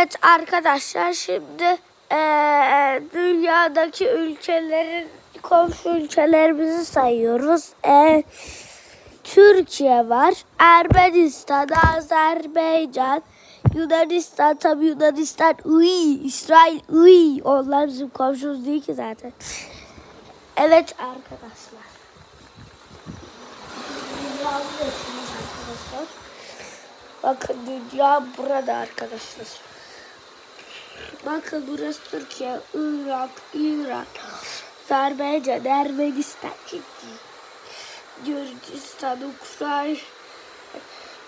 Evet arkadaşlar şimdi eee, dünyadaki ülkelerin komşu ülkelerimizi sayıyoruz. Eee, Türkiye var, Ermenistan, Azerbaycan, Yunanistan tabi Yunanistan, uy, İsrail, uy. Onlar bizim komşumuz değil ki zaten. Evet arkadaşlar. Bakın dünya burada arkadaşlar. Bakın burası Türkiye, Irak, İran, Azerbaycan, Ermenistan, Gürcistan, Ukrayna,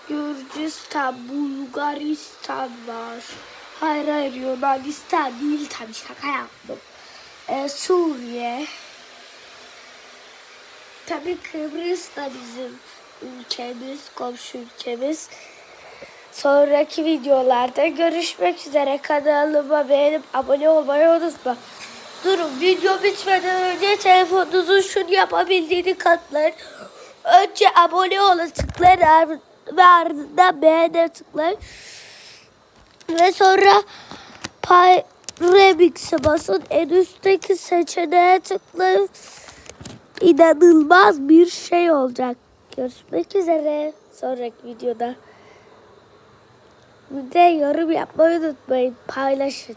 Gürcistan, Bulgaristan var. Hayır hayır Yunanistan değil tabii şaka yaptım. Ee, Suriye. Tabii Kıbrıs da bizim ülkemiz, komşu ülkemiz. Sonraki videolarda görüşmek üzere. Kanalıma beğenip abone olmayı unutma. Durun video bitmeden önce telefonunuzun şunu yapabildiğini katlayın. Önce abone olun tıklayın ve ardından beğene tıklayın. Ve sonra pay remix'e basın. En üstteki seçeneğe tıklayın. İnanılmaz bir şey olacak. Görüşmek üzere sonraki videoda. Bir de yorum yapmayı unutmayın. Paylaşın.